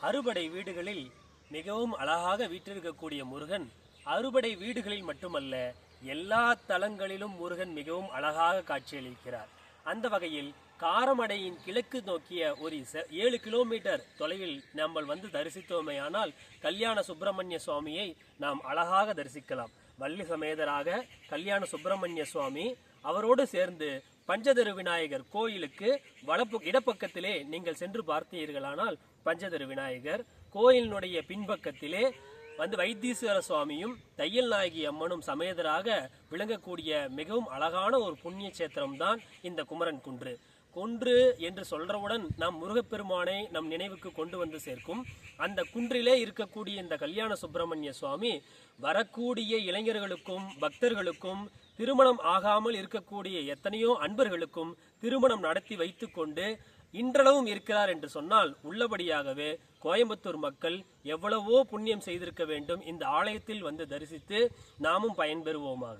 அறுபடை வீடுகளில் மிகவும் அழகாக வீற்றிருக்கக்கூடிய முருகன் அறுபடை வீடுகளில் மட்டுமல்ல எல்லா தலங்களிலும் முருகன் மிகவும் அழகாக காட்சியளிக்கிறார். அந்த வகையில் காரமடையின் கிழக்கு நோக்கிய ஒரு ஏழு கிலோமீட்டர் தொலைவில் நம்ம வந்து தரிசித்தோமேயானால் கல்யாண சுப்பிரமணிய சுவாமியை நாம் அழகாக தரிசிக்கலாம். வள்ளி சமேதராக கல்யாண சுப்பிரமணிய சுவாமி அவரோடு சேர்ந்து பஞ்சதரு விநாயகர் கோயிலுக்கு வலப்பு இடப்பக்கத்திலே நீங்கள் சென்று பார்த்தீர்களானால் பஞ்சதரு விநாயகர் கோயிலினுடைய பின்பக்கத்திலே வந்து வைத்தீஸ்வர சுவாமியும் தையல் நாயகி அம்மனும் சமேதராக விளங்கக்கூடிய மிகவும் அழகான ஒரு புண்ணிய சேத்திரம் தான் இந்த குமரன் குன்று. குன்று என்று சொல்றவுடன் நம் முருகப்பெருமானை நம் நினைவுக்கு கொண்டு வந்து சேர்க்கும். அந்த குன்றிலே இருக்கக்கூடிய இந்த கல்யாண சுப்பிரமணிய சுவாமி வரக்கூடிய இளைஞர்களுக்கும் பக்தர்களுக்கும் திருமணம் ஆகாமல் இருக்கக்கூடிய எத்தனையோ அன்பர்களுக்கும் திருமணம் நடத்தி வைத்துக்கொண்டு இன்றளவும் இருக்கிறார் என்று சொன்னால் உள்ளபடியாகவே கோயம்புத்தூர் மக்கள் எவ்வளவோ புண்ணியம் செய்திருக்க வேண்டும். இந்த ஆலயத்தில் வந்து தரிசித்து நாமும் பயன்பெறுவோமாக.